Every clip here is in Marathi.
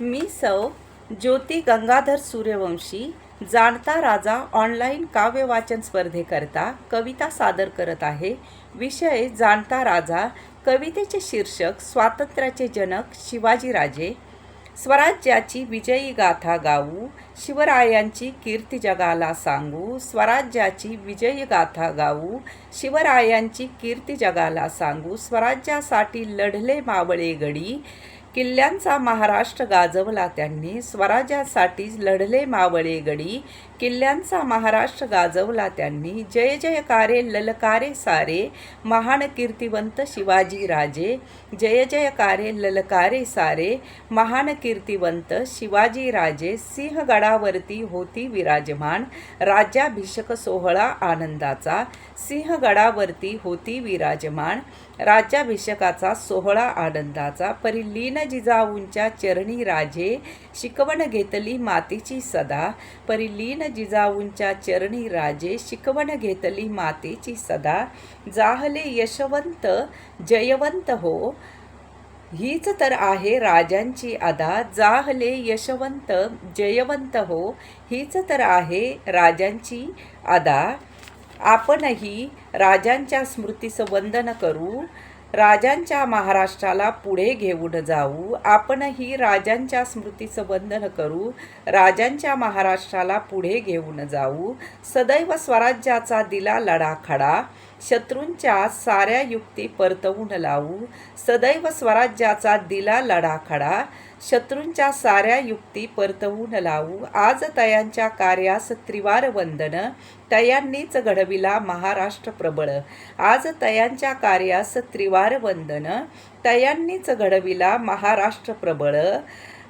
मी सौ ज्योती गंगाधर सूर्यवंशी जाणता राजा ऑनलाईन काव्य वाचन स्पर्धेकरता कविता सादर करत आहे. विषय जाणता राजा कवितेचे शीर्षक स्वातंत्र्याचे जनक शिवाजीराजे स्वराज्याची विजयी गाथा गाऊ शिवरायांची कीर्ती जगाला सांगू स्वराज्याची विजयी गाथा गाऊ शिवरायांची कीर्ती जगाला सांगू स्वराज्यासाठी लढले मावळे गडी किल्ल्यांचा महाराष्ट्र गाजवला त्यांनी. स्वराज्यासाठी लढले मावळे गडी. किल्ल्यांचा महाराष्ट्र गाजवला त्यांनी. जय जयकारे ललकारे सारे. महान कीर्तिवंत शिवाजी राजे. जय जयकारे ललकारे सारे. महान कीर्तिवंत शिवाजी राजे. सिंहगडावरती होती विराजमान. राज्याभिषेक सोहळा आनंदाचा. सिंहगडावरती होती विराजमान. राज्याभिषेकाचा सोहळा आनंदाचा. परिलीन जिजाऊंच्या चरणी राजे शिकवण घेतली मातेची सदा. परिलीन जिजाऊंच्या चरणी राजे शिकवण घेतली मातेची सदा. जाहले यशवंत जयवंत हो. हीच तर आहे राजांची अदा. जाहले यशवंत जयवंत हो. हीच तर आहे राजांची अदा. आपणही राजांच्या स्मृतीचं वंदन करू. राजांच्या महाराष्ट्राला पुढे घेऊन जाऊ. आपणही राजांच्या स्मृतीचं बंधन करू. राजांच्या महाराष्ट्राला पुढे घेऊन जाऊ. सदैव स्वराज्याचा दिला लढाखडा. शत्रूंच्या साऱ्या युक्ती परतवून लावू सदैव स्वराज्याचा दिला लढाखडा शत्रूंच्या साऱ्या युक्ती परतवून लावू आज तयांच्या कार्यास त्रिवार वंदन तयांनीच घडविला महाराष्ट्र प्रबळ. आज तयांच्या कार्यास त्रिवार वंदन तयांनीच घडविला महाराष्ट्र प्रबळ.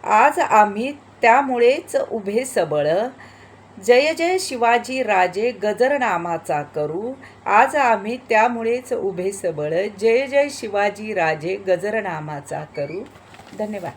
आज आम्ही त्यामुळेच उभे सबळ. जय जय शिवाजी राजे गजरनामाचा करू. आज आम्ही त्यामुळेच उभे सबळ. जय जय शिवाजी राजे गजरनामाचा करू. धन्यवाद.